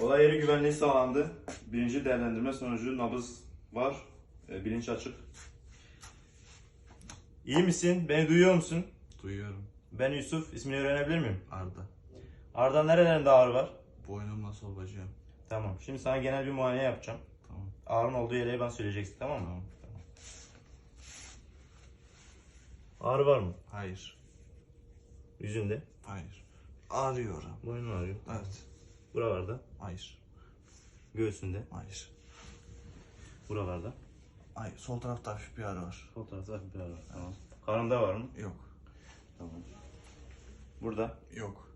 Olay yeri güvenliği sağlandı. Birinci değerlendirme sonucu nabız var. E, bilinç açık. İyi misin? Beni duyuyor musun? Duyuyorum. Ben Yusuf. İsmini öğrenebilir miyim? Arda. Arda nerelerinde ağrı var? Boynumla sol bacağım. Tamam. Şimdi sana genel bir muayene yapacağım. Tamam. Ağrın olduğu yere ben söyleyeceksin tamam mı? Tamam. Tamam. Ağrı var mı? Hayır. Yüzünde. Hayır. Ağrıyorum. Boynun ağrıyor. Evet. Buralarda. Hayır. Göğsünde. Hayır. Buralarda. Hayır. Sol tarafta hafif bir ağrı var. Sol tarafta hafif bir ağrı var. Tamam. Karnında var mı? Yok. Tamam. Burada. Yok.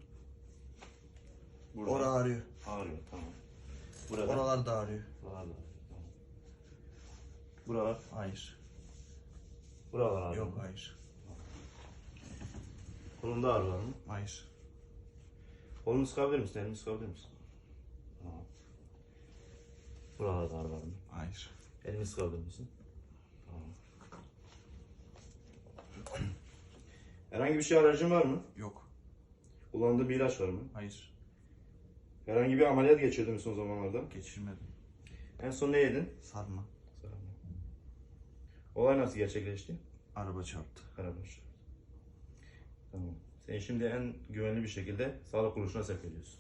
Burada. Ora ağrıyor. Ağrıyor. Tamam. Burada. Oralar da ağrıyor. Buralarda. Tamam. Buralar. Hayır. Buralar ağrıyor. Yok hayır. Kolunda ağrı var mı? Hayır. Kolunu sıkabilir misin? Elini sıkabilir misin? Tamam. Buralarda ağrı var mı? Hayır. Elini sıkabilir misin? Tamam. Herhangi bir şey alerjin var mı? Yok. Kullandığı bir ilaç var mı? Hayır. Herhangi bir ameliyat geçirdin mi son zamanlarda? Geçirmedim. En son ne yedin? Sarma. Olay nasıl gerçekleşti? Araba çarptı. Karabaş. Tamam. Seni şimdi en güvenli bir şekilde sağlık kuruluşuna sevk ediyoruz.